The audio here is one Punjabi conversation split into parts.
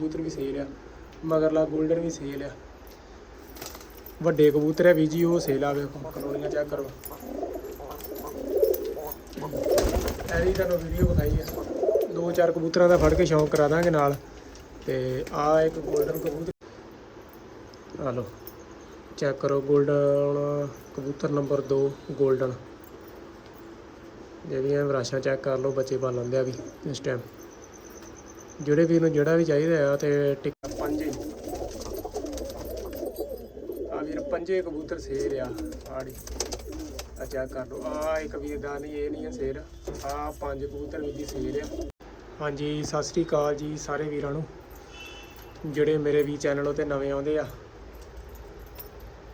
ਕਬੂਤਰ ਵੀ ਸੇਲ ਆ, ਮਗਰਲਾ ਗੋਲਡਨ ਵੀ ਸੇਲ ਆ। ਵੱਡੇ ਕਬੂਤਰ ਹੈ ਵੀ ਜੀ, ਉਹ ਸੇਲ ਆ, ਵੇਖੋ ਕਲੋਨੀਆਂ ਚੈੱਕ ਕਰੋ। ਐਰੀ ਤੁਹਾਨੂੰ ਵੀਡੀਓ ਵਿਖਾਈ ਆ। ਦੋ ਚਾਰ ਕਬੂਤਰਾਂ ਦਾ ਫੜ ਕੇ ਸ਼ੌਂਕ ਕਰਾ ਦਾਂਗੇ ਨਾਲ। ਤੇ ਆ ਇੱਕ ਗੋਲਡਨ ਕਬੂਤਰ। ਆ ਚੈੱਕ ਕਰੋ ਗੋਲਡਨ ਕਬੂਤਰ ਨੰਬਰ 2 ਗੋਲਡਨ। ਜਿਹੜੀਆਂ ਵਰਾਸ਼ਾਂ ਚੈੱਕ ਕਰ ਲਓ, ਬੱਚੇ ਪਾਲਣ ਦੇ ਆ ਵੀ ਇਸ ਟਾਈਮ ਜਿਹੜੇ ਵੀਰ ਨੂੰ ਜਿਹੜਾ ਵੀ ਚਾਹੀਦਾ ਆ ਤੇ ਟਿੱਕਾ ਪੰਜੇ। ਆ ਵੀਰ, ਪੰਜੇ ਕਬੂਤਰ ਸੇਰ ਆ, ਆੜੀ। ਆ ਚੈੱਕ ਕਰ ਲਓ। ਆ ਇੱਕ ਵੀਰ ਦਾ ਨਹੀਂ, ਇਹ ਨਹੀਂ ਹੈ ਸੇਰ। ਆ ਪੰਜ ਕਬੂਤਰ ਵੀ ਦੀ ਸੇਰ ਆ। ਹਾਂਜੀ, ਸਤਿ ਸ੍ਰੀ ਅਕਾਲ ਜੀ ਸਾਰੇ ਵੀਰਾਂ ਨੂੰ। ਜਿਹੜੇ ਮੇਰੇ ਵੀ ਚੈਨਲ ਉਤੇ ਨਵੇਂ ਆਉਂਦੇ ਆ,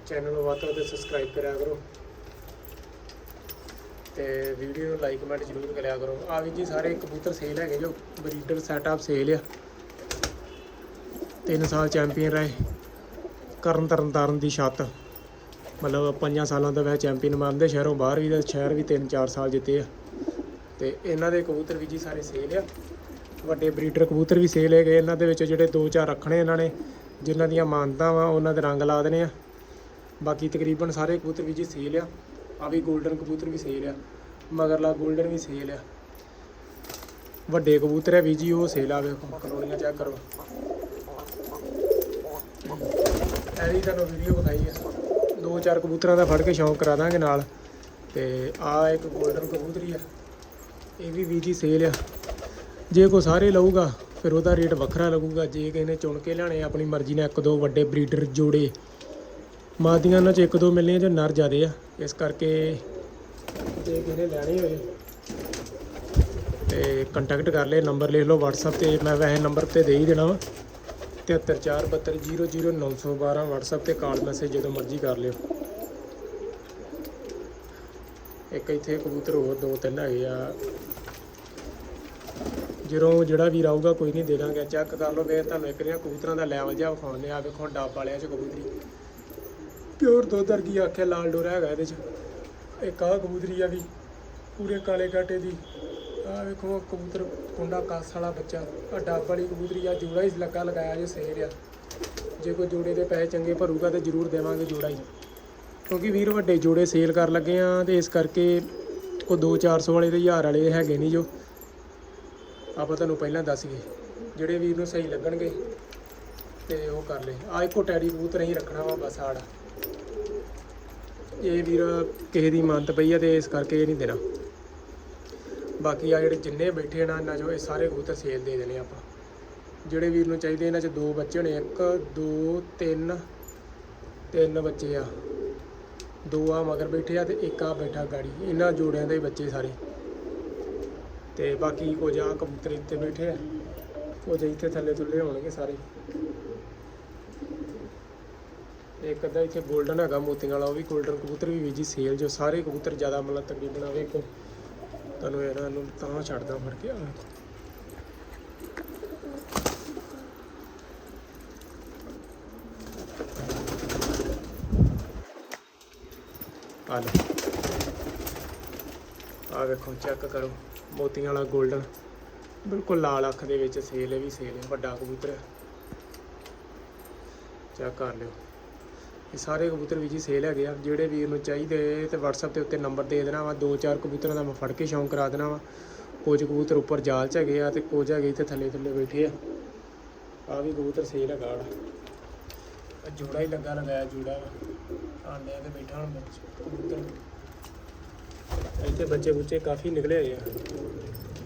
ਚੈਨਲ ਨੂੰ ਵੱਧ ਤੋਂ ਵੱਧ ਸਬਸਕ੍ਰਾਈਬ ਕਰਿਆ ਕਰੋ। ਤੇ ਵੀਡੀਓ ਨੂੰ ਲਾਈਕ ਕਮੈਂਟ ਜ਼ਰੂਰ ਕਰਿਆ ਕਰੋ। ਆ ਵੀ ਜੀ ਸਾਰੇ ਕਬੂਤਰ ਸੇਲ ਹੈਗੇ ਜੋ ਬਰੀਡਰ ਸੈਟਅਪ ਸੇਲ ਆ। ਤਿੰਨ ਸਾਲ ਚੈਂਪੀਅਨ ਰਹੇ। ਕਰਨ ਤਰਨ ਤਾਰਨ ਦੀ ਛੱਤ। ਮਤਲਬ ਪੰਜਾਂ ਸਾਲਾਂ ਤੋਂ ਵੈਸੇ ਚੈਂਪੀਅਨ ਬਣਦੇ, ਸ਼ਹਿਰੋਂ ਬਾਹਰ ਵੀ ਤੇ ਸ਼ਹਿਰ ਵੀ 3-4 ਸਾਲ ਜਿੱਤੇ ਆ। ਤੇ ਇਹਨਾਂ ਦੇ ਕਬੂਤਰ ਵੀ ਜੀ ਸਾਰੇ ਸੇਲ ਆ। ਵੱਡੇ ਬਰੀਡਰ ਕਬੂਤਰ ਵੀ ਸੇਲ ਹੈਗੇ। ਇਹਨਾਂ ਦੇ ਵਿੱਚ ਜਿਹੜੇ 2-4 ਰੱਖਣੇ ਇਹਨਾਂ ਨੇ, ਜਿਨ੍ਹਾਂ ਦੀਆਂ ਮਾਨਤਾ ਵਾ, ਉਹਨਾਂ ਦੇ ਰੰਗ ਲਾ ਦੇਣੇ ਆ। ਬਾਕੀ ਤਕਰੀਬਨ ਸਾਰੇ ਕਬੂਤਰ ਵੀ ਜੀ ਸੇਲ ਆ। ਆ ਵੀ 골ਡਨ ਕਬੂਤਰ ਵੀ ਸੇਲ ਆ। ਮਗਰਲਾ 골ਡਨ ਵੀ ਸੇਲ ਆ। ਵੱਡੇ ਕਬੂਤਰ ਆ ਵੀ ਜੀ, ਉਹ ਸੇਲ ਆ ਵੇਖੋ, ਕਲੋਨੀਆਂ ਚੈੱਕ ਕਰੋ। ਐਰੀ ਤੁਹਾਨੂੰ ਵੀਡੀਓ ਵਿਖਾਈ ਆ। ਦੋ ਚਾਰ ਕਬੂਤਰਾਂ ਦਾ ਫੜ ਕੇ ਸ਼ੌਂਕ ਕਰਾ ਦਾਂਗੇ ਨਾਲ। ਤੇ ਆ ਇੱਕ 골ਡਨ ਕਬੂਤਰੀ ਆ। ਇਹ ਵੀ ਵੀ ਜੀ ਸੇਲ ਆ। ਜੇ ਕੋ ਸਾਰੇ ਲਊਗਾ, ਫਿਰ ਉਹਦਾ ਰੇਟ ਵੱਖਰਾ ਲੱਗੂਗਾ। ਜੇ ਕਿਸੇ ਨੇ ਚੁਣ ਕੇ ਲਿਆਣੇ ਆਪਣੀ ਮਰਜ਼ੀ ਨਾਲ ਇੱਕ ਦੋ ਵੱਡੇ ਬਰੀਡਰ ਜੋੜੇ। ਮਾਦੀਆਂ ਉਹਨਾਂ ਚ ਇੱਕ ਦੋ ਮਿਲਣੀਆਂ ਜੋ ਨਰ ਜ਼ਿਆਦੇ ਆ। ਇਸ ਕਰਕੇ ਜੇ ਕਿਸੇ ਲੈਣੀ ਹੋਏ। ਤੇ ਕੰਟੈਕਟ ਕਰ ਲੈ ਨੰਬਰ ਲਿਖ ਲਓ WhatsApp ਤੇ, ਮੈਂ ਵੈਸੇ ਨੰਬਰ ਤੇ ਦੇ ਹੀ ਦੇਣਾ ਵਾ। 7347000912 WhatsApp ਤੇ ਕਾਲ ਮੈਸੇਜ ਜਦੋਂ ਮਰਜ਼ੀ ਕਰ ਲਿਓ। ਇੱਕ ਇੱਥੇ ਕਬੂਤਰ ਹੋਰ ਦੋ ਤਿੰਨ ਹੈਗੇ ਆ। ਜਦੋਂ ਜਿਹੜਾ ਵੀਰ ਆਊਗਾ ਕੋਈ ਨਹੀਂ ਦੇ ਦਾਂਗੇ। ਚੈੱਕ ਕਰ ਲਓ ਫਿਰ ਤੁਹਾਨੂੰ ਇੱਕ ਦੀਆਂ ਕਬੂਤਰਾਂ ਦਾ ਲੈਵਲ ਜਿਹਾ ਵਿਖਾਉਂਦੇ ਆ ਵੇਖੋ ਡੱਬ ਵਾਲਿਆਂ ਚ ਕਬੂਤਰੀ। ਪਿਓਰ ਦੁੱਧ ਵਰਗੀ ਆਖਿਆ ਲਾਲ ਡੋਰਾ ਹੈਗਾ ਇਹਦੇ ਚ। ਇੱਕ ਆਹ ਕਬੂਤਰੀ ਆ ਵੀ, ਪੂਰੇ ਕਾਲੇ ਕਾਟੇ ਦੀ। ਆ ਵੇਖੋ, ਕਬੂਤਰ, ਕੁੰਡਾ, ਕਾਸ ਵਾਲਾ ਬੱਚਾ। ਆ ਡੱਬ ਵਾਲੀ ਕਬੂਤਰੀ ਆ, ਜੋੜਾ ਹੀ ਲੱਗਾ ਲਗਾਇਆ ਜੋ ਸੇਰ ਆ। ਜੇ ਕੋਈ ਜੋੜੇ ਦੇ ਪੈਸੇ ਚੰਗੇ ਭਰੂਗਾ ਤੇ ਜ਼ਰੂਰ ਦੇਵਾਂਗੇ ਜੋੜਾ ਹੀ। ਕਿਉਂਕਿ ਵੀਰ, ਵੱਡੇ ਜੋੜੇ ਸੇਲ ਕਰ ਲੱਗੇ ਆ ਤੇ ਇਸ ਕਰਕੇ ਕੋ 2-400 ਵਾਲੇ ਤੇ 1000 ਵਾਲੇ ਹੈਗੇ ਨਹੀਂ ਜੋ। ਆਪਾਂ ਤੁਹਾਨੂੰ ਪਹਿਲਾਂ ਦੱਸ ਗਏ, ਜਿਹੜੇ ਵੀਰ ਨੂੰ ਸਹੀ ਲੱਗਣਗੇ ਤੇ ਉਹ ਕਰ ਲੈ ਆ ਇੱਕੋ ਟੈਡੀ ਕਬੂਤਰ ਹੀ ਰੱਖਣਾ ਵਾ ਬਸ ਆੜਾ। ਇਹ ਵੀਰ ਕਿਸੇ ਦੀ ਮੰਨਤ ਪਈ ਆ ਤੇ ਇਸ ਕਰਕੇ ਇਹ ਨਹੀਂ ਦੇਣਾ। ਬਾਕੀ ਆ ਜਿਹੜੇ ਜਿੰਨੇ ਬੈਠੇ ਆ ਨਾ, ਇਹਨਾਂ ਚੋਂ ਇਹ ਸਾਰੇ ਕਬੂਤਰ ਸੇਲ ਦੇ ਦੇਣੇ ਆਪਾਂ। ਜਿਹੜੇ ਵੀਰ ਨੂੰ ਚਾਹੀਦੇ, ਇਹਨਾਂ 'ਚ ਦੋ ਬੱਚੇ ਹੋਣੇ, ਇੱਕ, ਦੋ, ਤਿੰਨ ਤਿੰਨ ਬੱਚੇ ਆ। ਦੋ ਆ ਮਗਰ ਬੈਠੇ ਆ ਤੇ ਇੱਕ ਆ ਬੈਠਾ ਗਾੜੀ। ਇਹਨਾਂ ਜੋੜਿਆਂ ਦੇ ਹੀ ਬੱਚੇ ਸਾਰੇ। ਤੇ ਬਾਕੀ ਕੁਝ ਆ ਕਬੂਤਰ ਇੱਥੇ ਬੈਠੇ ਆ। ਕੁਝ ਇੱਥੇ ਥੱਲੇ ਥੁੱਲੇ ਹੋਣਗੇ ਸਾਰੇ। ਇੱਕ ਅੱਧਾ ਇੱਥੇ ਗੋਲਡਨ ਹੈਗਾ ਮੋਤੀਆਂ ਵਾਲਾ, ਉਹ ਵੀ ਗੋਲਡਨ ਕਬੂਤਰ ਵੀ ਵੀਜੀ ਸੇਲ ਜੋ ਸਾਰੇ ਕਬੂਤਰ ਜ਼ਿਆਦਾ ਮਤਲਬ ਤਕਰੀਬਨ ਆਵੇ ਇੱਕ ਤੁਹਾਨੂੰ ਇਹਨਾਂ ਨੂੰ ਤਾਂ ਛੱਡਦਾ ਫੜ ਕੇ ਆ ਆ ਵੇਖੋ ਚੈੱਕ ਕਰੋ। ਮੋਤੀਆਂ ਵਾਲਾ ਗੋਲਡਨ। ਬਿਲਕੁਲ ਲਾਲ ਅੱਖ ਦੇ ਵਿੱਚ ਸੇਲ ਹੈ ਵੀ ਸੇਲ ਹੈ, ਵੱਡਾ ਕਬੂਤਰ ਚੈੱਕ ਕਰ ਲਿਓ। ਇਹ ਸਾਰੇ ਕਬੂਤਰ ਵੀ ਜੀ ਸੇਲ ਹੈਗੇ ਆ। ਜਿਹੜੇ ਵੀਰ ਨੂੰ ਚਾਹੀਦੇ ਤੇ WhatsApp ਦੇ ਉੱਤੇ ਨੰਬਰ ਦੇ ਦੇਣਾ ਵਾ। ਦੋ ਚਾਰ ਕਬੂਤਰਾਂ ਦਾ ਮੈਂ ਫੜ ਕੇ ਸ਼ੌਂਕ ਕਰਾ ਦੇਣਾ ਵਾ। ਕੁਝ ਕਬੂਤਰ ਉੱਪਰ ਜਾਲ 'ਚ ਹੈਗੇ ਆ ਤੇ ਕੁਝ ਹੈਗੇ ਇੱਥੇ ਥੱਲੇ ਥੱਲੇ ਬੈਠੇ ਆ। ਆ ਵੀ ਕਬੂਤਰ ਸੇਲ ਹੈਗਾ ਆ ਜੋੜਾ ਹੀ ਲੱਗਾ ਲਗਾਇਆ ਜੋੜਾ। ਵਾ ਆਂਡਿਆਂ ਤੇ ਬੈਠਾ ਹੁਣ ਕਬੂਤਰ। ਇੱਥੇ ਬੱਚੇ ਬੁੱਚੇ ਕਾਫੀ ਨਿਕਲੇ ਹੋਏ ਆ।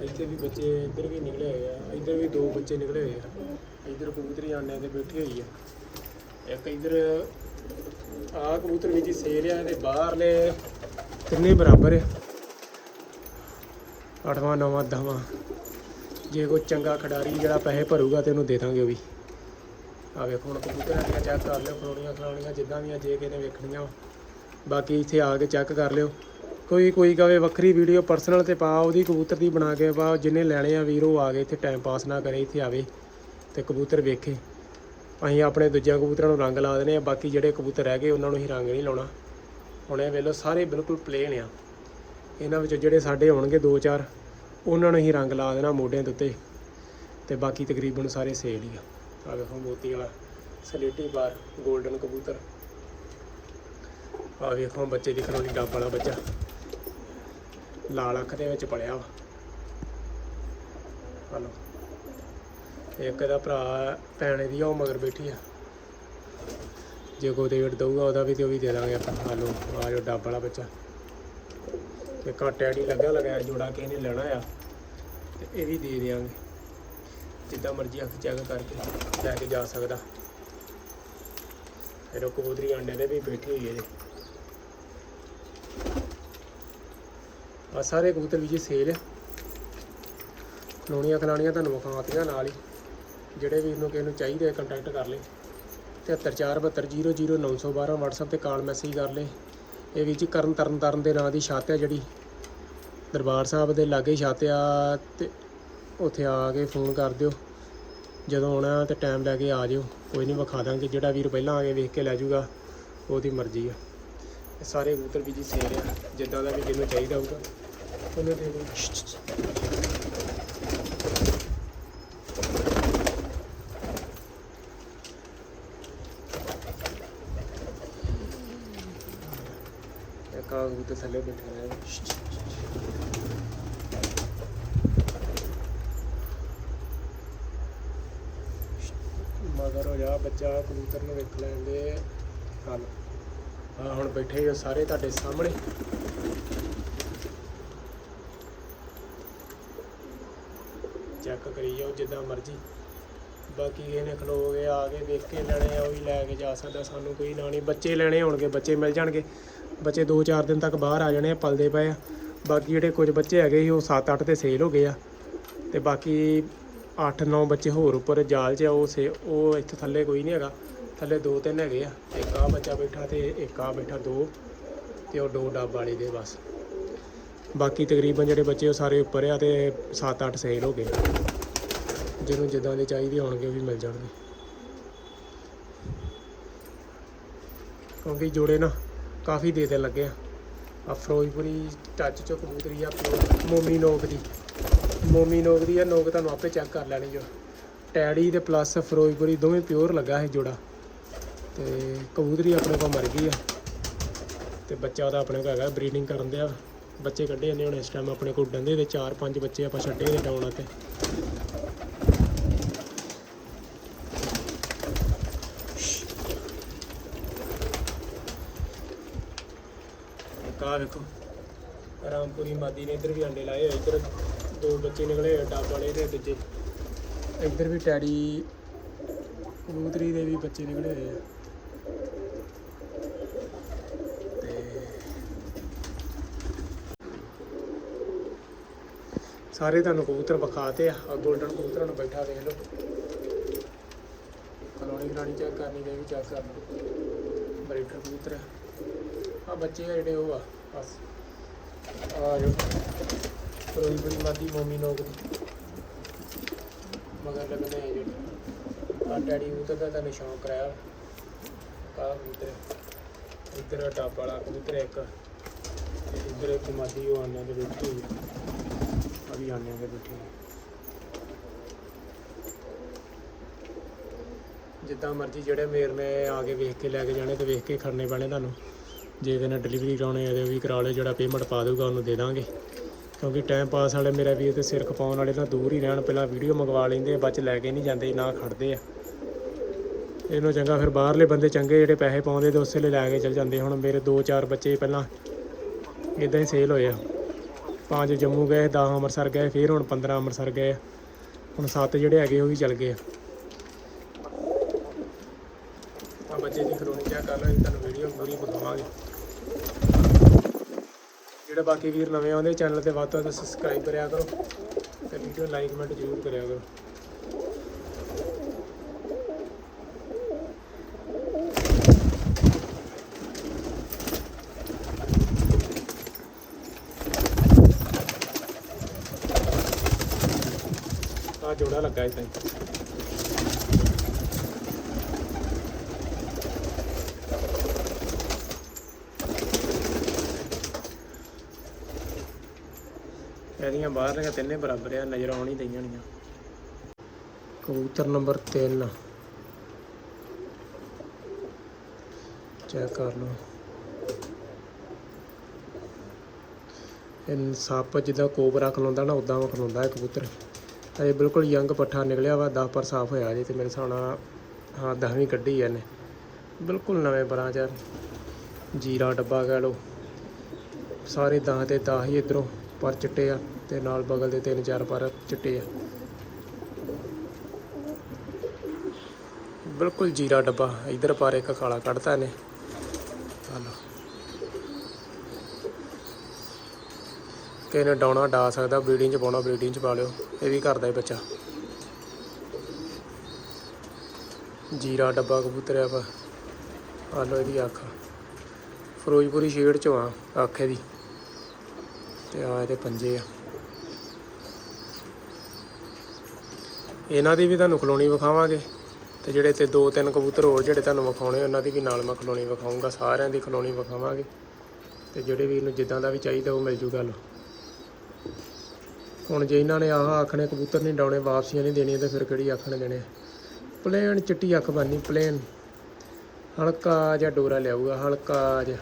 ਇੱਥੇ ਵੀ ਬੱਚੇ ਇੱਧਰ ਵੀ ਨਿਕਲੇ ਹੋਏ ਆ। ਇੱਧਰ ਵੀ ਦੋ ਬੱਚੇ ਨਿਕਲੇ ਹੋਏ ਆ। ਇੱਧਰ ਕਬੂਤਰੀ ਆਂਡਿਆਂ ਤੇ ਬੈਠੀ ਹੋਈ ਆ। ਇੱਕ ਇੱਧਰ ਆ ਕਬੂਤਰ ਵੀ ਜੀ ਸੇਲ ਆ ਤੇ ਬਾਹਰਲੇ ਤਿੰਨੇ ਬਰਾਬਰ ਆ। ਅੱਠਵਾਂ, ਨਵਾਂ, ਦਸਵਾਂ। ਜੇ ਕੋਈ ਚੰਗਾ ਖਿਡਾਰੀ ਜਿਹੜਾ ਪੈਸੇ ਭਰੂਗਾ ਤੇ ਉਹਨੂੰ ਦੇ ਦਾਂਗੇ ਉਹ ਵੀ। ਆ ਵੇਖੋ ਹੁਣ ਕਬੂਤਰਾਂ ਦੀਆਂ ਚੈੱਕ ਕਰ ਲਿਓ ਖਲੋਣੀਆਂ ਖਲੋਣੀਆਂ ਜਿੱਦਾਂ ਵੀ ਆ ਜੇ ਕਿਸੇ ਵੇਖਣੀਆਂ ਬਾਕੀ ਇੱਥੇ ਆ ਕੇ ਚੈੱਕ ਕਰ ਲਿਓ। ਕੋਈ ਕੋਈ ਕਵੇ ਵੱਖਰੀ ਵੀਡੀਓ ਪਰਸਨਲ ਤੇ ਪਾ, ਉਹਦੀ ਕਬੂਤਰ ਦੀ ਬਣਾ ਕੇ ਪਾ, ਜਿੰਨੇ ਲੈਣੇ ਆ ਵੀਰ, ਉਹ ਆ ਗਏ ਇੱਥੇ ਟਾਈਮ ਪਾਸ ਨਾ ਕਰੇ, ਇੱਥੇ ਆਵੇ ਤੇ ਕਬੂਤਰ ਵੇਖੇ। ਅਸੀਂ ਆਪਣੇ ਦੂਜਿਆਂ ਕਬੂਤਰਾਂ ਨੂੰ ਰੰਗ ਲਾ ਦਿੰਦੇ ਆ ਬਾਕੀ ਜਿਹੜੇ ਕਬੂਤਰ ਰਹਿ ਗਏ ਉਹਨਾਂ ਨੂੰ ਹੀ ਰੰਗ ਨਹੀਂ ਲਾਉਣਾ। ਹੁਣ ਇਹ ਵੇਲੋ ਸਾਰੇ ਬਿਲਕੁਲ ਪਲੇਨ ਆ। ਇਹਨਾਂ ਵਿੱਚ ਜਿਹੜੇ ਸਾਡੇ ਹੋਣਗੇ ਦੋ ਚਾਰ, ਉਹਨਾਂ ਨੂੰ ਹੀ ਰੰਗ ਲਾ ਦੇਣਾ ਮੋਢਿਆਂ ਦੇ ਉੱਤੇ। ਤੇ ਬਾਕੀ ਤਕਰੀਬਨ ਸਾਰੇ ਸੇਲ ਹੀ ਆ। ਆ ਵੇਖੋ ਮੋਤੀ ਵਾਲਾ ਸਲੇਟੀ ਬਾਰ 골ਡਨ ਕਬੂਤਰ। ਆ ਵੇਖੋ ਬੱਚੇ ਦੀ ਖਰੋਣੀ ਡੱਬ ਵਾਲਾ ਬੱਚਾ। ਲਾਲ ਅੱਖ ਦੇ ਵਿੱਚ ਪੜਿਆ ਵਾ। ਹਲੋ ਇੱਕ ਇਹਦਾ ਭਰਾ ਭੈਣ ਦੀ ਆ, ਉਹ ਮਗਰ ਬੈਠੀ ਆ। ਜੇ ਕੋਈ ਰੇਟ ਦਊਗਾ, ਉਹਦਾ ਵੀ ਤੇ ਉਹ ਵੀ ਦੇ ਦਾਂਗੇ ਆਪਾਂ ਹਲੋ ਆ ਜੋ ਡੱਬ ਵਾਲਾ ਬੱਚਾ। ਤੇ ਘਾਟਿਆ ਨਹੀਂ ਲੱਗਾ ਲਗਾਇਆ ਜੋੜਾ, ਕਿਸੇ ਨੇ ਲੈਣਾ ਆ, ਤੇ ਇਹ ਵੀ ਦੇ ਦਿਆਂਗੇ। ਜਿੱਦਾਂ ਮਰਜ਼ੀ ਅੱਖ ਚੈੱਕ ਕਰਕੇ ਲੈ ਕੇ ਜਾ ਸਕਦਾ। ਫਿਰ ਉਹ ਕਬੂਤਰੀ ਆਂਡੇ ਦੇ ਵੀ ਬੈਠੀ ਹੋਈ ਹੈ ਜੀ। ਆ ਸਾਰੇ ਕਬੂਤਰ ਵੀ ਜੀ ਸੇਲ ਆ। ਖਲੋਣੀਆਂ ਖਲਾਣੀਆਂ ਤੁਹਾਨੂੰ ਵਿਖਾਤੀਆਂ ਨਾਲ ਹੀ। ਜਿਹੜੇ ਵੀਰ ਨੂੰ ਕਿਸੇ ਨੂੰ ਚਾਹੀਦੇ ਕੰਟੈਕਟ ਕਰ ਲੈ 7347000912 WhatsApp ਤੇ ਕਾਲ ਮੈਸੇਜ ਕਰ ਲੈ ਇਹ ਵੀ ਜੀ ਕਰਨ ਤਰਨ ਤਰਨ ਦੇ ਨਾਂ ਦੀ ਛੱਤ ਆ ਜਿਹੜੀ। ਦਰਬਾਰ ਸਾਹਿਬ ਦੇ ਲਾਗੇ ਛੱਤ ਆ ਤੇ ਉੱਥੇ ਆ ਕੇ ਫੋਨ ਕਰ ਦਿਓ। ਜਦੋਂ ਆਉਣਾ ਤੇ ਟਾਈਮ ਲੈ ਕੇ ਆ ਜਿਓ। ਕੋਈ ਨਹੀਂ ਵਿਖਾ ਦਾਂਗੇ। ਜਿਹੜਾ ਵੀਰ ਪਹਿਲਾਂ ਆ ਕੇ ਵੇਖ ਕੇ ਲੈ ਜਾਊਗਾ, ਉਹਦੀ ਮਰਜ਼ੀ ਆ। ਸਾਰੇ ਕਬੂਤਰ ਵੀ ਜੀ ਸੇਲ ਆ। ਜਿੱਦਾਂ ਦਾ ਵੀ ਜਿਹਨੂੰ ਚਾਹੀਦਾ ਹੋਊਗਾ, ਉਹਨੂੰ ਦੇ ਦਿਓ। ਇੱਕ ਆ ਕਬੂਤਰ ਥੱਲੇ ਬੈਠੇ ਨੇ ਮਗਰ ਹੋ ਜਾ ਬੱਚਾ, ਕਬੂਤਰ ਨੂੰ ਵੇਖ ਲੈਂਦੇ ਹਲ ਆ ਹੁਣ ਬੈਠੇ ਹੋ ਸਾਰੇ ਤੁਹਾਡੇ ਸਾਹਮਣੇ। ਚੈੱਕ ਕਰੀ ਜਾਓ ਜਿੱਦਾਂ ਮਰਜ਼ੀ। ਬਾਕੀ ਇਹਨੇ ਖਲੋ ਗਏ ਆ ਕੇ ਵੇਖ ਕੇ ਲੈਣੇ ਆ, ਉਹ ਵੀ ਲੈ ਕੇ ਜਾ ਸਕਦਾ ਸਾਨੂੰ ਕੋਈ ਨਾ। ਨਹੀਂ, ਬੱਚੇ ਲੈਣੇ ਹੋਣਗੇ, ਬੱਚੇ ਮਿਲ ਜਾਣਗੇ। ਬੱਚੇ 2-4 ਦਿਨ ਤੱਕ ਬਾਹਰ ਆ ਜਾਣੇ ਆ, ਪਲਦੇ ਪਏ ਆ। ਬਾਕੀ ਜਿਹੜੇ ਕੁਝ ਬੱਚੇ ਹੈਗੇ ਸੀ, ਉਹ 7-8 ਤੇ ਸੇਲ ਹੋ ਗਏ ਆ। ਤੇ ਬਾਕੀ 8-9 ਬੱਚੇ ਹੋਰ ਉੱਪਰ ਜਾਲ 'ਚ ਆ, ਉਹ ਸੇ, ਉਹ ਇੱਥੇ ਥੱਲੇ ਕੋਈ ਨਹੀਂ ਹੈਗਾ। ਥੱਲੇ ਦੋ ਤਿੰਨ ਹੈਗੇ ਆ। ਇੱਕ ਆ ਬੱਚਾ ਬੈਠਾ ਤੇ ਇੱਕ ਆ ਬੈਠਾ ਦੋ ਤੇ ਉਹ ਦੋ ਡੱਬ ਵਾਲੇ ਦੇ ਬਸ। ਬਾਕੀ ਤਕਰੀਬਨ ਜਿਹੜੇ ਬੱਚੇ ਉਹ ਸਾਰੇ ਉੱਪਰ ਆ ਤੇ 7-8 ਸੇਲ ਹੋ ਗਏ ਜਿਹਨੂੰ ਜਿੱਦਾਂ ਦੇ ਚਾਹੀਦੇ ਹੋਣਗੇ ਉਹ ਵੀ ਮਿਲ ਜਾਣਗੇ। ਕਿਉਂਕਿ ਜੋੜੇ ਨਾ। ਕਾਫੀ ਦੇ ਦੇਣ ਲੱਗੇ ਆ। ਆ ਫਿਰੋਜ਼ਪੁਰੀ ਟੱਚ ਚੋਂ ਕਬੂਤਰੀ ਆ ਪਿਓਰ ਮੋਮੀ ਨੋਕ ਦੀ। ਮੋਮੀ ਨੋਕ ਦੀ ਆ, ਨੋਕ ਤੁਹਾਨੂੰ ਆਪੇ ਚੈੱਕ ਕਰ ਲੈਣੀ ਜੋ। ਟੈਡੀ ਤੇ ਪਲੱਸ ਫਿਰੋਜ਼ਪੁਰੀ ਦੋਵੇਂ ਪਿਓਰ ਲੱਗਾ ਇਹ ਜੋੜਾ। ਤੇ ਕਬੂਤਰੀ ਆਪਣੇ ਕੋਲ ਮਰ ਗਈ ਆ। ਤੇ ਬੱਚਾ ਉਹਦਾ ਆਪਣੇ ਕੋਲ ਹੈਗਾ ਬਰੀਡਿੰਗ ਕਰਨ ਦਿਆ। ਬੱਚੇ ਕੱਢੇ ਨੇ ਹੁਣ ਇਸ ਟਾਈਮ ਆਪਣੇ ਕੋਲ ਡੰਦੇ ਦੇ 4-5 ਬੱਚੇ ਆਪਾਂ ਛੱਡੇ ਨੇ ਡਾਉਣਾ ਤੇ ਆਹ ਵੇਖੋ ਰਾਮਪੁਰੀ ਮਾਦੀ ਨੇ ਇੱਧਰ ਵੀ ਅੰਡੇ ਲਾਏ ਹੋਏ ਇੱਧਰ ਦੋ ਬੱਚੇ ਨਿਕਲੇ ਹੋਏ ਡੱਬ ਵਾਲੇ ਤੇ ਦੂਜੇ। ਇੱਧਰ ਵੀ ਟੈਡੀ ਕਬੂਤਰੀ ਦੇ ਵੀ ਬੱਚੇ ਨਿਕਲੇ ਹੋਏ ਆ। ਸਾਰੇ ਤੁਹਾਨੂੰ ਕਬੂਤਰ ਵਿਖਾਤੇ ਆ ਆ 골ਡਨ ਕਬੂਤਰਾਂ ਨੂੰ ਬੈਠਾ ਦੇਖ ਲਓ। ਕਲੋਨੀ ਕਰਾਣੀ ਚੈੱਕ ਕਰਨੀ ਤੇ ਵੀ ਚੈੱਕ ਕਰ ਲਓ ਬਰੀਡਰ ਕਬੂਤਰ ਆ। ਬੱਚੇ ਆ ਜਿਹੜੇ ਉਹ ਆ। ਬਸ। ਆ ਜੋ ਕੋਈ ਬੜੀ ਮਾਦੀ ਮੰਮੀ ਲੋਕ ਮਗਰ ਲੱਗਦੇ ਆ ਜਿਹੜੇ। ਆ ਡੈਡੀ ਕਬੂਤਰ ਦਾ ਤਾਂ ਸ਼ੌਂਕ ਕਰਾਇਆ ਆ ਕਬੂਤਰ ਇੱਧਰ ਟਾਪ ਵਾਲਾ ਕਬੂਤਰ ਇੱਕ। ਤੇ ਇੱਧਰ ਇੱਕ ਮਾਦੀ ਉਹ ਆਨਿਆਂ ਦੇ ਬੈਠੀ ਹੋਈ ਆ। ਵੀ ਆਨਿਆਂ ਦੇ ਬੈਠੀ ਜਿੱਦਾਂ ਮਰਜ਼ੀ ਜਿਹੜੇ ਮੇਰ ਨੇ ਆ ਕੇ ਵੇਖ ਕੇ ਲੈ ਕੇ ਜਾਣੇ ਤੇ ਵੇਖ ਕੇ ਖੜਨੇ ਪੈਣੇ ਤੁਹਾਨੂੰ। ਜੇ ਇਹਦੇ ਨਾਲ ਡਿਲੀਵਰੀ ਕਰਾਉਣੀ ਹੈ ਤੇ ਉਹ ਵੀ ਕਰਾ ਲਿਓ, ਜਿਹੜਾ ਪੇਮੈਂਟ ਪਾ ਦਊਗਾ ਉਹਨੂੰ ਦੇ ਦਾਂਗੇ। ਕਿਉਂਕਿ ਟਾਈਮ ਪਾਸ ਵਾਲੇ ਮੇਰਾ ਵੀਰ ਤੇ ਸਿਰ ਖਪਾਉਣ ਵਾਲੇ ਤਾਂ ਦੂਰ ਹੀ ਰਹਿਣ, ਪਹਿਲਾਂ ਵੀਡੀਓ ਮੰਗਵਾ ਲੈਂਦੇ ਬੱਚ ਲੈ ਕੇ ਨਹੀਂ ਜਾਂਦੇ, ਨਾ ਖੜਦੇ ਆ। ਇਹਨੂੰ ਚੰਗਾ ਫਿਰ ਬਾਹਰਲੇ ਬੰਦੇ ਚੰਗੇ ਜਿਹੜੇ ਪੈਸੇ ਪਾਉਂਦੇ ਤੇ ਉਸੇ ਲਈ ਲੈ ਕੇ ਚਲ ਜਾਂਦੇ। ਹੁਣ ਮੇਰੇ 2-4 ਬੱਚੇ ਪਹਿਲਾਂ ਇਦਾਂ ਹੀ ਸੇਲ ਹੋਏ ਆ। ਪੰਜ ਜੰਮੂ ਗਏ 10 ਅੰਮ੍ਰਿਤਸਰ ਗਏ, ਫਿਰ ਹੁਣ 15 ਅੰਮ੍ਰਿਤਸਰ ਗਏ ਹੁਣ ਸੱਤ ਜਿਹੜੇ ਹੈਗੇ ਉਹ ਵੀ ਚਲ ਗਏ ਆ। ਬੱਚੇ ਦੀ ਖਰੋਣੀ ਚੈੱਕ ਕਰ ਲਓ ਤੁਹਾਨੂੰ ਵੀਡੀਓ ਪੂਰੀ ਦਿਖਾਵਾਂਗੇ ਜਿਹੜੇ ਬਾਕੀ ਵੀਰ ਨਵੇਂ ਆਉਂਦੇ ਚੈਨਲ ਤੇ ਵੱਧ ਤੋਂ ਵੱਧ ਸਬਸਕ੍ਰਾਈਬ ਕਰਿਆ ਕਰੋ ਤੇ ਵੀਡੀਓ ਲਾਈਕ ਕਮੈਂਟ ਜ਼ਰੂਰ ਕਰਿਆ ਕਰੋ। ਆ ਜੋੜਾ ਲੱਗਾ ਜਿਹੜੀਆਂ ਬਾਹਰ ਦੀਆਂ ਤਿੰਨੇ ਬਰਾਬਰ ਆ, ਨਜ਼ਰ ਆਉਣ ਹੀ ਦਈਆਂ ਕਬੂਤਰ ਨੰਬਰ 3 ਚੈੱਕ ਕਰ ਲਓ। ਇਹ ਸੱਪ ਜਿੱਦਾਂ ਕੋਬਰਾ ਖਲੋਂਦਾ ਨਾ ਉਦਾਂ ਖਲੋਂਦਾ ਹੈ ਕਬੂਤਰ। ਇਹ ਬਿਲਕੁਲ ਯੰਗ ਪੱਠਾ ਨਿਕਲਿਆ ਵਾ 10 ਪਰ ਸਾਫ਼ ਹੋਇਆ ਜੇ ਤੇ ਮੇਰੇ ਸਾਣਾ ਹਾਂ 10ਵੀਂ ਕੱਢੀ ਇਹਨੇ। ਬਿਲਕੁਲ ਨਵੇਂ ਬਰਾਂ ਚ ਜੀਰਾ ਡੱਬਾ ਕਹਿ ਲੋ ਸਾਰੇ 10 ਤੇ 10 ਹੀ ਇਧਰੋਂ ਪਰ ਚਿੱਟੇ ਆ। ਤੇ ਨਾਲ ਬਗਲ ਦੇ ਤਿੰਨ ਚਾਰ ਪਰ ਚਿੱਟੇ ਆ। ਬਿਲਕੁਲ ਜੀਰਾ ਡੱਬਾ, ਇਧਰ ਪਰ ਇੱਕ ਕਾਲਾ ਕੱਢਤਾ ਇਹਨੇ। ਹਲੋ। ਕਿਸੇ ਨੇ ਡਾਉਣਾ ਡਾ ਸਕਦਾ, ਬਰੀਡਿੰਗ ਚ ਪਾਉਣਾ, ਬਰੀਡਿੰਗ ਚ ਪਾ ਲਿਓ, ਇਹ ਵੀ ਕਰਦਾ ਹੀ ਬੱਚਾ। ਜੀਰਾ ਡੱਬਾ ਕਬੂਤਰ ਆ ਵਾ। ਆ ਲਓ ਇਹਦੀ ਅੱਖ। ਫਿਰੋਜ਼ਪੁਰੀ ਸ਼ੇਡ ਚ ਆ, ਅੱਖ ਇਹਦੀ। ਤੇ ਆ ਇਹਦੇ ਪੰਜੇ ਆ। ਇਹਨਾਂ ਦੀ ਵੀ ਤੁਹਾਨੂੰ ਕਲੋਨੀ ਵਿਖਾਵਾਂਗੇ ਤੇ ਜਿਹੜੇ ਤੇ ਦੋ ਤਿੰਨ ਕਬੂਤਰ ਹੋਰ ਜਿਹੜੇ ਤੁਹਾਨੂੰ ਵਿਖਾਉਣੇ, ਉਹਨਾਂ ਦੀ ਵੀ ਨਾਲ ਮੈਂ ਕਲੋਨੀ ਵਿਖਾਊਂਗਾ, ਸਾਰਿਆਂ ਦੀ ਕਲੋਨੀ ਵਿਖਾਵਾਂਗੇ। ਤੇ ਜਿਹੜੇ ਵੀ ਇਹਨੂੰ ਜਿੱਦਾਂ ਦਾ ਵੀ ਚਾਹੀਦਾ ਉਹ ਮਿਲ ਜੂਗਾ ਲੋ ਹੁਣ ਜੇ ਇਹਨਾਂ ਨੇ ਆਹ ਆਖਣੇ ਕਬੂਤਰ ਨਹੀਂ ਡਾਉਣੇ, ਵਾਪਸੀਆਂ ਨਹੀਂ ਦੇਣੀਆਂ, ਤੇ ਫਿਰ ਕਿਹੜੀ ਆਖਣ ਦੇਣੇ? ਪਲੇਨ ਚਿੱਟੀ ਅੱਖ ਬੰਨੀ ਪਲੇਨ। ਹਲਕਾ ਜਿਹਾ ਡੋਰਾ ਲਿਆਊਗਾ, ਹਲਕਾ ਜਿਹਾ।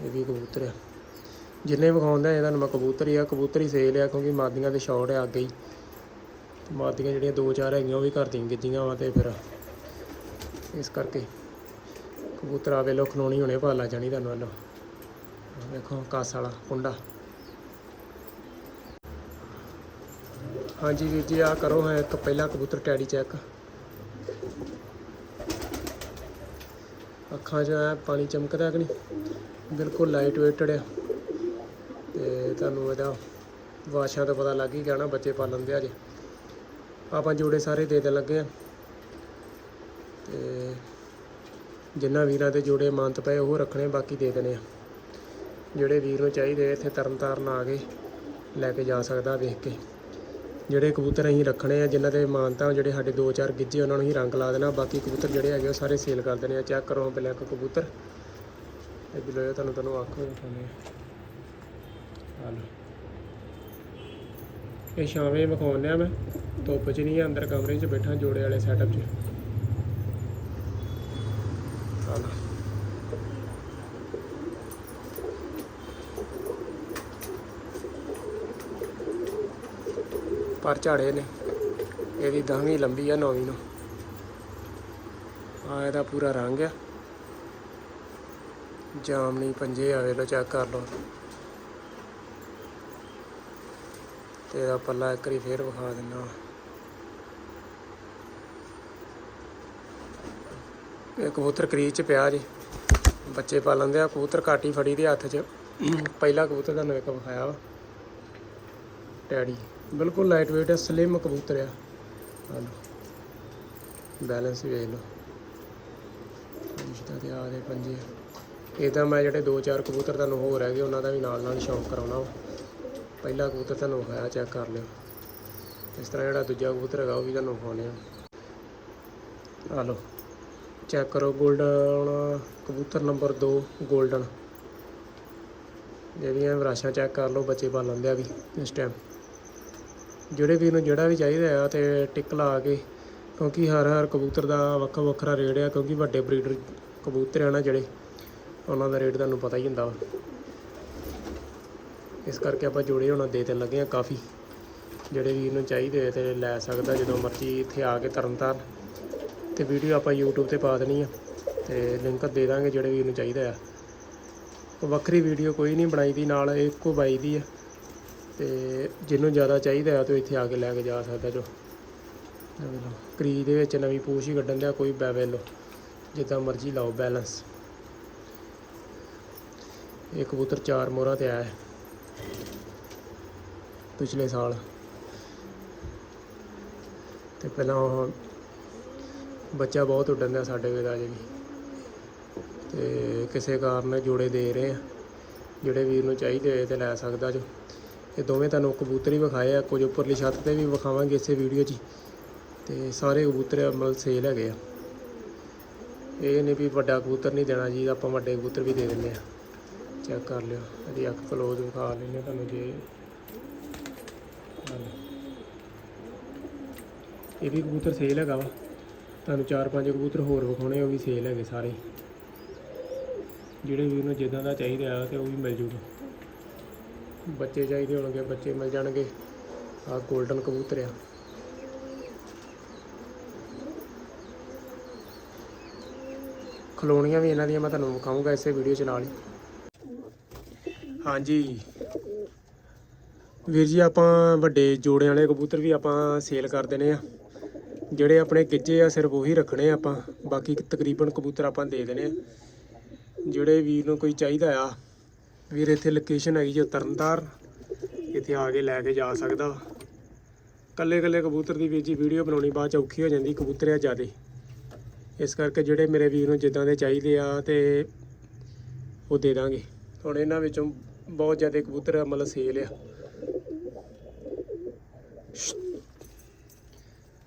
ਇਹ ਵੀ ਕਬੂਤਰ ਆ। ਜਿੰਨੇ ਵਿਖਾਉਂਦਾ ਇਹ ਤੁਹਾਨੂੰ ਮੈਂ ਕਬੂਤਰ ਹੀ ਆ, ਕਬੂਤਰ ਹੀ ਸੇਲ ਆ, ਕਿਉਂਕਿ ਮਾਦੀਆਂ ਦੇ ਸ਼ੌਟ ਆ ਅੱਗੇ ਹੀ। ਮਾਦੀਆਂ ਜਿਹੜੀਆਂ ਦੋ ਚਾਰ ਹੈਗੀਆਂ, ਉਹ ਵੀ ਘਰ ਦੀਆਂ ਗਿੱਜੀਆਂ ਵਾ ਤੇ ਫਿਰ ਇਸ ਕਰਕੇ ਕਬੂਤਰ ਆ ਵੇਲੋ, ਖਲੋਣੀ ਹੁਣੇ ਭਾਲਾ ਜਾਣੀ ਤੁਹਾਨੂੰ ਵੱਲੋਂ। ਦੇਖੋ ਵੇਖੋ ਕਾਸ ਵਾਲਾ ਕੁੰਡਾ। ਹਾਂਜੀ ਵੀਰ ਜੀ ਆ ਕਰੋ ਹੈ ਇੱਕ ਪਹਿਲਾ ਕਬੂਤਰ ਟੈਡੀ ਚੈੱਕ ਅੱਖਾਂ 'ਚ ਐ ਪਾਣੀ ਚਮਕਦਾ ਕਿ ਨਹੀਂ? ਬਿਲਕੁਲ ਲਾਈਟ ਵੇਟਡ ਆ। ਤੁਹਾਨੂੰ ਇਹਦਾ ਵਾਸ਼ਾਂ ਤੋਂ ਪਤਾ ਲੱਗ ਹੀ ਗਿਆ ਨਾ ਬੱਚੇ ਪਾਲਣ ਦੇ ਅਜੇ। ਆਪਾਂ ਜੋੜੇ ਸਾਰੇ ਦੇ ਦੇਣ ਲੱਗੇ ਆ। ਤੇ ਜਿੰਨਾ ਵੀਰਾਂ ਦੇ ਜੋੜੇ ਮੰਤ ਪਏ, ਉਹ ਰੱਖਣੇ, ਬਾਕੀ ਦੇ ਦੇਣੇ ਆ। ਜਿਹੜੇ ਵੀਰ ਨੂੰ ਚਾਹੀਦੇ, ਇੱਥੇ ਤਰਨ ਤਾਰਨ ਆ ਕੇ ਲੈ ਕੇ ਜਾ ਸਕਦਾ ਵੇਖ ਕੇ। ਜਿਹੜੇ ਕਬੂਤਰ ਅਸੀਂ ਰੱਖਣੇ ਆ, ਜਿਨ੍ਹਾਂ ਦੇ ਮਾਨਤਾ ਜਿਹੜੇ ਸਾਡੇ ਦੋ ਚਾਰ ਗਿੱਜੇ ਉਹਨਾਂ ਨੂੰ ਹੀ ਰੰਗ ਲਾ ਦੇਣਾ। ਬਾਕੀ ਕਬੂਤਰ ਜਿਹੜੇ ਹੈਗੇ, ਉਹ ਸਾਰੇ ਸੇਲ ਕਰ ਦੇਣੇ ਆ। ਚੈੱਕ ਕਰੋ, ਬਲੈਕ ਕਬੂਤਰ। ਇਹ ਬਿਲੋ ਤੁਹਾਨੂੰ ਤੁਹਾਨੂੰ ਅੱਖ ਵਿਖਾਉਂਦੇ ਆ ਇਹ ਸ਼ਾਮੇ ਵਿਖਾਉਂਦੇ ਮੈਂ। ਧੁੱਪ 'ਚ ਨਹੀਂ ਆ, ਅੰਦਰ ਕਮਰੇ 'ਚ ਬੈਠਾ ਜੋੜੇ ਵਾਲੇ ਸੈਟਅਪ 'ਚ। ਆ ਲਓ ਪਰ ਝਾੜੇ ਨੇ। ਇਹਦੀ ਦਸਵੀਂ ਲੰਬੀ ਆ ਨੌਵੀਂ ਨੂੰ। ਆ ਇਹਦਾ ਪੂਰਾ ਰੰਗ ਆ। ਜਾਮਣੀ ਪੰਜੇ ਆ ਵੇਲੋ ਚੈੱਕ ਕਰ ਲਓ। ਤੇ ਇਹਦਾ ਪੱਲਾ ਇੱਕ ਵਾਰੀ ਫੇਰ ਵਿਖਾ ਦਿੰਦਾ ਇਹ ਕਬੂਤਰ ਕਰੀਜ਼ ਚ ਪਿਆ ਜੀ। ਬੱਚੇ ਪਾ ਲੈਂਦੇ ਆ ਕਬੂਤਰ ਕਾਟੀ ਫੜੀ ਦੇ ਹੱਥ 'ਚ। ਪਹਿਲਾ ਕਬੂਤਰ ਤੁਹਾਨੂੰ ਇੱਕ ਵਿਖਾਇਆ ਵਾ। ਟੈਡੀ ਬਿਲਕੁਲ ਲਾਈਟ weight ਹੈ ਸਲਿਮ ਕਬੂਤਰ ਆ। ਆ ਲਓ ਬੈਲੈਂਸ ਵੇਖ ਲਓ। ਰਿਸ਼ਤਾ ਤੇ ਆ ਦੇ ਪੰਜੇ। ਇਹ ਮੈਂ ਜਿਹੜੇ ਦੋ ਚਾਰ ਕਬੂਤਰ ਤੁਹਾਨੂੰ ਹੋਰ ਹੈਗੇ, ਉਹਨਾਂ ਦਾ ਵੀ ਨਾਲ ਨਾਲ ਸ਼ੌਂਕ ਕਰਾਉਣਾ ਵਾ। ਪਹਿਲਾ ਕਬੂਤਰ ਤੁਹਾਨੂੰ ਵਿਖਾਇਆ ਚੈੱਕ ਕਰ ਲਿਓ। ਇਸ ਤਰ੍ਹਾਂ ਜਿਹੜਾ ਦੂਜਾ ਕਬੂਤਰ ਹੈਗਾ, ਉਹ ਵੀ ਤੁਹਾਨੂੰ ਵਿਖਾਉਣੇ ਆ ਆ ਲਓ ਚੈੱਕ ਕਰੋ 골ਡਨ ਕਬੂਤਰ ਨੰਬਰ 2 골ਡਨ ਜਿਹੜੀਆਂ ਵਿਰਾਸ਼ਾਂ ਚੈੱਕ ਕਰ ਲਓ, ਬੱਚੇ ਪਾ ਲੈਂਦੇ ਆ ਵੀ ਇਸ ਟਾਈਮ ਜਿਹੜੇ ਵੀ ਨੂੰ ਜਿਹੜਾ ਵੀ ਚਾਹੀਦਾ ਆ, ਤੇ ਟਿਕ ਲਾ ਕੇ, ਕਿਉਂਕਿ ਹਰ ਹਰ ਕਬੂਤਰ ਦਾ ਵੱਖੋ ਵੱਖਰਾ ਰੇਟ ਆ, ਕਿਉਂਕਿ ਵੱਡੇ ਬਰੀਡਰ ਕਬੂਤਰ ਆ ਨਾ ਜਿਹੜੇ, ਉਹਨਾਂ ਦਾ ਰੇਟ ਤੁਹਾਨੂੰ ਪਤਾ ਹੀ ਹੁੰਦਾ ਵਾ। ਇਸ ਕਰਕੇ ਆਪਾਂ ਜੋੜੇ ਹੁਣ ਦੇ ਦੇਣ ਲੱਗੇ ਆ ਕਾਫੀ, ਜਿਹੜੇ ਵੀਰ ਨੂੰ ਚਾਹੀਦੇ ਤੇ ਲੈ ਸਕਦਾ ਜਦੋਂ ਮਰਜ਼ੀ ਇੱਥੇ ਆ ਕੇ ਤਰਨਤਾਰਨ। ਤੇ ਵੀਡੀਓ ਆਪਾਂ YouTube ਤੇ ਪਾ ਦੇਣੀ ਆ ਤੇ ਲਿੰਕ ਦੇ ਦਾਂਗੇ ਜਿਹੜੇ ਵੀਰ ਨੂੰ ਚਾਹੀਦਾ ਆ। ਵੱਖਰੀ ਵੀਡੀਓ ਕੋਈ ਨਹੀਂ ਬਣਾਈ ਦੀ, ਨਾਲ ਇੱਕੋ ਬਾਈ ਦੀ ਆ। ਤੇ ਜਿਹਨੂੰ ਜ਼ਿਆਦਾ ਚਾਹੀਦਾ ਆ ਤੇ ਇੱਥੇ ਆ ਕੇ ਲੈ ਕੇ ਜਾ ਸਕਦਾ ਜੋ। ਕਰੀ ਦੇ ਵਿੱਚ ਨਵੀਂ ਪੂਛ ਹੀ ਕੱਢਣ ਦਾ ਕੋਈ ਬੈ ਵੇਖ ਲਓ ਜਿੱਦਾਂ ਮਰਜ਼ੀ ਲਾਓ ਬੈਲੈਂਸ ਇਹ ਕਬੂਤਰ ਚਾਰ ਮੋਹਰਾਂ ਤੇ ਆਇਆ ਹੈ। ਪਿਛਲੇ ਸਾਲ। ਤੇ ਪਹਿਲਾਂ ਉਹ ਬੱਚਾ ਬਹੁਤ ਉੱਡਣ ਦਾ ਸਾਡੇ ਕੋਲ ਅਜੇ ਵੀ। ਤੇ ਕਿਸੇ ਕਾਰਨ ਜੋੜੇ ਦੇ ਰਹੇ ਆ। ਜਿਹੜੇ ਵੀਰ ਨੂੰ ਚਾਹੀਦੇ ਹੋਏ ਤੇ ਲੈ ਸਕਦਾ ਜੋ। ਇਹ ਦੋਵੇਂ ਤੁਹਾਨੂੰ ਕਬੂਤਰ ਹੀ ਵਿਖਾਏ ਆ। ਕੁਝ ਉੱਪਰਲੀ ਛੱਤ ਤੇ ਵੀ ਵਿਖਾਵਾਂਗੇ ਇਸੇ ਵੀਡੀਓ 'ਚ ਹੀ। ਤੇ ਸਾਰੇ ਕਬੂਤਰ ਮਤਲਬ ਸੇਲ ਹੈਗੇ ਆ। ਇਹ ਨਹੀਂ ਵੀ ਵੱਡਾ ਕਬੂਤਰ ਨਹੀਂ ਦੇਣਾ ਜੀ, ਆਪਾਂ ਵੱਡੇ ਕਬੂਤਰ ਵੀ ਦੇ ਦਿੰਦੇ ਆ। ਚੈੱਕ ਕਰ ਲਿਓ। ਇਹਦੀ ਅੱਖ ਕਲੋਜ਼ ਵਿਖਾ ਲੈਂਦੇ ਤੁਹਾਨੂੰ ਜੇ। ਇਹ ਵੀ ਕਬੂਤਰ ਸੇਲ ਹੈਗਾ ਵਾ। ਤੁਹਾਨੂੰ ਚਾਰ ਪੰਜ ਕਬੂਤਰ ਹੋਰ ਵਿਖਾਉਣੇ ਉਹ ਵੀ ਸੇਲ ਹੈਗੇ ਸਾਰੇ। ਜਿਹੜੇ ਵੀ ਉਹਨੂੰ ਜਿੱਦਾਂ ਦਾ ਚਾਹੀਦਾ ਆ ਤੇ ਉਹ ਵੀ ਮਿਲ ਜੂਗਾ। ਬੱਚੇ ਚਾਹੀਦੇ ਹੋਣਗੇ, ਬੱਚੇ ਮਿਲ ਜਾਣਗੇ। ਆਹ 골ਡਨ ਕਬੂਤਰ ਆ। ਖਲੋਣੀਆਂ ਵੀ ਇਹਨਾਂ ਦੀਆਂ, ਮੈਂ ਤੁਹਾਨੂੰ ਵਿਖਾਊਂਗਾ ਇਸੇ ਵੀਡੀਓ ਚ ਨਾਲ ਹੀ। ਹਾਂਜੀ। ਵੀਰ ਜੀ, ਆਪਾਂ ਵੱਡੇ ਜੋੜਿਆਂ ਵਾਲੇ ਕਬੂਤਰ ਵੀ ਆਪਾਂ ਸੇਲ ਕਰ ਦੇਣੇ ਆ। ਜਿਹੜੇ ਆਪਣੇ ਗਿੱਜੇ ਆ, ਸਿਰਫ ਉਹੀ ਰੱਖਣੇ ਆ ਆਪਾਂ। ਬਾਕੀ ਤਕਰੀਬਨ ਕਬੂਤਰ ਆਪਾਂ ਦੇ ਦੇਣੇ ਆ। ਜਿਹੜੇ ਵੀਰ ਨੂੰ ਕੋਈ ਚਾਹੀਦਾ ਆ, ਵੀਰ ਇੱਥੇ ਲੋਕੇਸ਼ਨ ਹੈਗੀ ਜੋ ਤਰਨਤਾਰਨ। ਇੱਥੇ ਆ ਕੇ ਲੈ ਕੇ ਜਾ ਸਕਦਾ। ਵਾ ਕੱਲੇ ਕੱਲੇ ਕਬੂਤਰ ਦੀ ਵੀਰ ਜੀ ਵੀਡੀਓ ਬਣਾਉਣੀ ਬਾਅਦ ਚ ਔਖੀ ਹੋ ਜਾਂਦੀ, ਕਬੂਤਰ ਆ ਜ਼ਿਆਦੇ। ਇਸ ਕਰਕੇ ਜਿਹੜੇ ਮੇਰੇ ਵੀਰ ਨੂੰ ਜਿੱਦਾਂ ਦੇ ਚਾਹੀਦੇ ਆ ਤੇ ਉਹ ਦੇ ਦਾਂਗੇ। ਹੁਣ ਇਹਨਾਂ ਵਿੱਚੋਂ ਬਹੁਤ ਜ਼ਿਆਦਾ ਕਬੂਤਰ ਮਤਲਬ ਸੇਲ ਆ।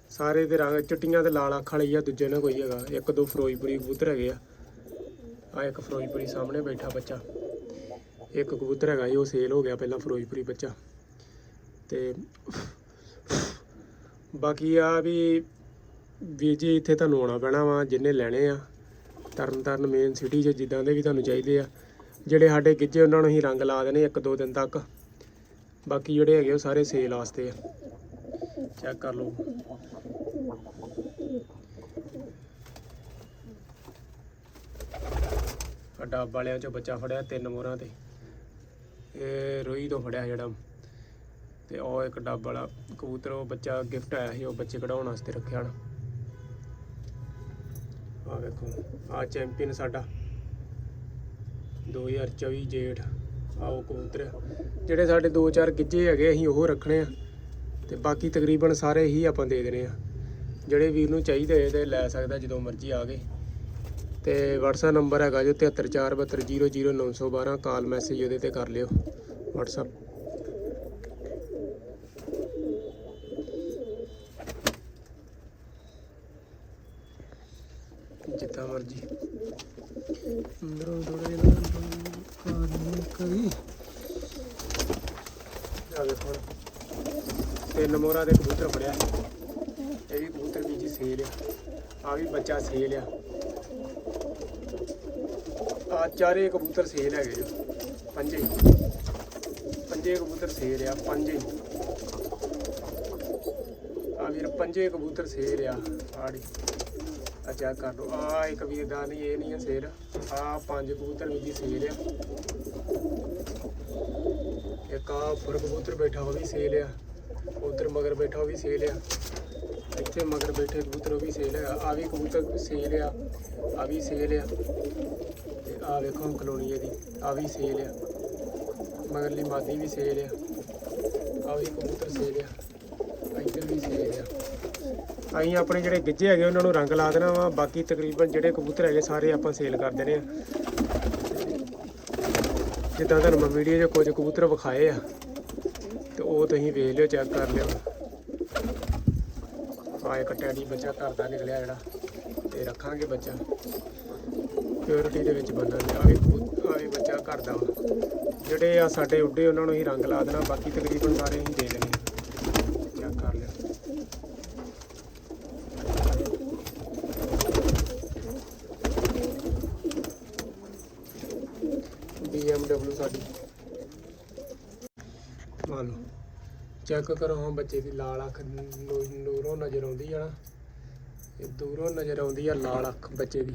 ਸਾਰੇ ਦੇ ਰੰਗ ਚਿੱਟੀਆਂ ਤੇ ਲਾਲ ਅੱਖ ਵਾਲੀ ਆ, ਦੂਜੇ ਨਾਲ ਕੋਈ ਹੈਗਾ। ਇੱਕ ਦੋ ਫਿਰੋਜ਼ਪੁਰੀ ਕਬੂਤਰ ਹੈਗੇ ਆ। ਆ ਇੱਕ ਫਿਰੋਜ਼ਪੁਰੀ ਸਾਹਮਣੇ ਬੈਠਾ ਬੱਚਾ। ਇੱਕ ਕਬੂਤਰ ਹੈਗਾ ਜੀ, ਉਹ ਸੇਲ ਹੋ ਗਿਆ ਪਹਿਲਾਂ ਫਿਰੋਜ਼ਪੁਰੀ ਬੱਚਾ। ਤੇ ਬਾਕੀ ਆ ਵੀ ਵੀਰ ਜੀ, ਇੱਥੇ ਤੁਹਾਨੂੰ ਆਉਣਾ ਪੈਣਾ ਵਾ, ਜਿੰਨੇ ਲੈਣੇ ਆ। ਤਰਨ ਤਾਰਨ ਮੇਨ ਸਿਟੀ 'ਚ ਜਿੱਦਾਂ ਦੇ ਵੀ ਤੁਹਾਨੂੰ ਚਾਹੀਦੇ ਆ। ਜਿਹੜੇ ਸਾਡੇ ਗਿੱਜੇ, ਉਹਨਾਂ ਨੂੰ ਹੀ ਰੰਗ ਲਾ ਦੇਣੇ ਇੱਕ ਦੋ ਦਿਨ ਤੱਕ। ਬਾਕੀ ਜਿਹੜੇ ਹੈਗੇ ਉਹ ਸਾਰੇ ਸੇਲ ਵਾਸਤੇ ਆ। ਚੈੱਕ ਕਰ ਲਓ। ਆ ਵਾਲਿਆਂ ਚੋਂ ਬੱਚਾ ਫੜਿਆ ਤਿੰਨ ਮੋਹਰਾਂ ਤੇ। ਇਹ ਰੋਈ ਤੋਂ ਫੜਿਆ ਜਿਹੜਾ। ਤੇ ਉਹ ਇੱਕ ਡੱਬ ਵਾਲਾ ਕਬੂਤਰ, ਉਹ ਬੱਚਾ ਗਿਫਟ ਆਇਆ ਸੀ, ਉਹ ਬੱਚੇ ਕਢਾਉਣ ਵਾਸਤੇ ਰੱਖਿਆ ਹਣ ਆ ਵੇਖੋ ਆ ਚੈਂਪੀਅਨ ਸਾਡਾ। 2024 ਜੇਠ, ਆਓ ਕਬੂਤਰ। ਜਿਹੜੇ ਸਾਡੇ ਦੋ ਚਾਰ ਗਿੱਜੇ ਹੈਗੇ, ਅਸੀਂ ਉਹ ਰੱਖਣੇ ਆ। ਤੇ ਬਾਕੀ ਤਕਰੀਬਨ ਸਾਰੇ ਹੀ ਆਪਾਂ ਦੇ ਦੇਣੇ ਆ। ਜਿਹੜੇ ਵੀਰ ਨੂੰ ਚਾਹੀਦੇ ਤੇ ਲੈ ਸਕਦਾ ਜਦੋਂ ਮਰਜ਼ੀ ਆ ਕੇ ਤੇ WhatsApp ਨੰਬਰ ਹੈਗਾ ਜੋ 7347000912 ਕਾਲ ਮੈਸੇਜ ਉਹਦੇ ਤੇ ਕਰ ਲਿਓ WhatsApp ਜਿੱਦਾਂ ਮਰਜ਼ੀ। ਅੰਦਰੋਂ ਥੋੜਾ ਜਿਹਾ ਕਾਰਨ ਕਰੀ ਆ ਵੇਖੋ ਹੁਣ। ਤਿੰਨ ਦੇ ਕਬੂਤਰ ਫੜਿਆ ਇਹ ਵੀ ਕਬੂਤਰ ਵੀ ਜੀ ਸੇਲ ਆ। ਆ ਵੀ ਬੱਚਾ ਸੇਲ ਆ। ਆ ਚਾਰੇ ਕਬੂਤਰ ਸੇਲ ਹੈਗੇ ਜੋ। ਪੰਜੇ। ਪੰਜੇ ਕਬੂਤਰ ਸੇਲ ਆ, ਪੰਜੇ। ਆ ਵੀਰ, ਪੰਜੇ ਕਬੂਤਰ ਸੇਲ ਆ। ਆੜੀ ਆ ਚੈੱਕ ਕਰ ਲਓ। ਆ ਇੱਕ ਵੀਰ ਦਾ ਨਹੀਂ, ਇਹ ਨਹੀਂ ਆ ਸੇਲ। ਆ ਪੰਜ ਕਬੂਤਰ ਵੀ ਦੀ ਸੇਲ ਆ। ਇੱਕ ਆ ਉੱਪਰ ਕਬੂਤਰ ਬੈਠਾ, ਉਹ ਵੀ ਸੇਲ ਆ। ਉਧਰ ਮਗਰ ਬੈਠਾ, ਉਹ ਵੀ ਸੇਲ ਆ। ਇੱਥੇ ਮਗਰ ਬੈਠੇ ਕਬੂਤਰ, ਉਹ ਵੀ ਸੇਲ ਆ। ਆ ਵੀ ਕਬੂਤਰ ਸੇਲ ਆ। ਆ ਵੀ ਸੇਲ ਆ। ਤੇ ਆ ਵੇਖੋ ਕਲੋਨੀ ਇਹਦੀ ਆ ਵੀ ਸੇਲ ਆ। ਮਗਰਲੀ ਮਾਦੀ ਵੀ ਸੇਲ ਆ। ਆ ਵੀ ਕਬੂਤਰ ਸੇਲ ਆ। ਇੱਧਰ ਵੀ ਸੇਲ ਆ। ਅਸੀਂ ਆਪਣੇ ਜਿਹੜੇ ਗਿੱਜੇ ਹੈਗੇ, ਉਹਨਾਂ ਨੂੰ ਰੰਗ ਲਾ ਦੇਣਾ ਵਾ। ਬਾਕੀ ਤਕਰੀਬਨ ਜਿਹੜੇ ਕਬੂਤਰ ਹੈਗੇ, ਸਾਰੇ ਆਪਾਂ ਸੇਲ ਕਰ ਦੇਣੇ ਆ। ਜਿੱਦਾਂ ਤੁਹਾਨੂੰ ਮੈਂ ਵੀਡੀਓ 'ਚ ਕੁਝ ਕਬੂਤਰ ਵਿਖਾਏ ਆ। ਉਹ ਤੁਸੀਂ ਵੇਖ ਲਿਓ ਚੈੱਕ ਕਰ ਲਿਓ। ਆਏ ਇੱਕ ਟੈਡੀ ਬੱਚਾ ਘਰ ਦਾ ਨਿਕਲਿਆ ਜਿਹੜਾ, ਤੇ ਰੱਖਾਂਗੇ ਬੱਚਾ। ਪਿਓਰਿਟੀ ਦੇ ਵਿੱਚ ਬੰਦਾ ਆਵੇ ਵੀ ਬੱਚਾ ਘਰ ਦਾ। ਵਾ ਜਿਹੜੇ ਆ ਸਾਡੇ ਉੱਡੇ, ਉਹਨਾਂ ਨੂੰ ਹੀ ਰੰਗ ਲਾ ਦੇਣਾ, ਬਾਕੀ ਤਕਰੀਬਨ ਸਾਰੇ ਹੀ ਦੇ ਦੇਣੇ ਚੈੱਕ ਕਰ ਲਿਓ BMW ਸਾਡੀ ਆ ਲਓ ਚੈੱਕ ਕਰੋ ਹਾਂ ਬੱਚੇ ਦੀ ਲਾਲ ਅੱਖ ਦੂਰੋਂ ਨਜ਼ਰ ਆਉਂਦੀ ਆ ਨਾ। ਇਹ ਦੂਰੋਂ ਨਜ਼ਰ ਆਉਂਦੀ ਆ ਲਾਲ ਅੱਖ ਬੱਚੇ ਦੀ।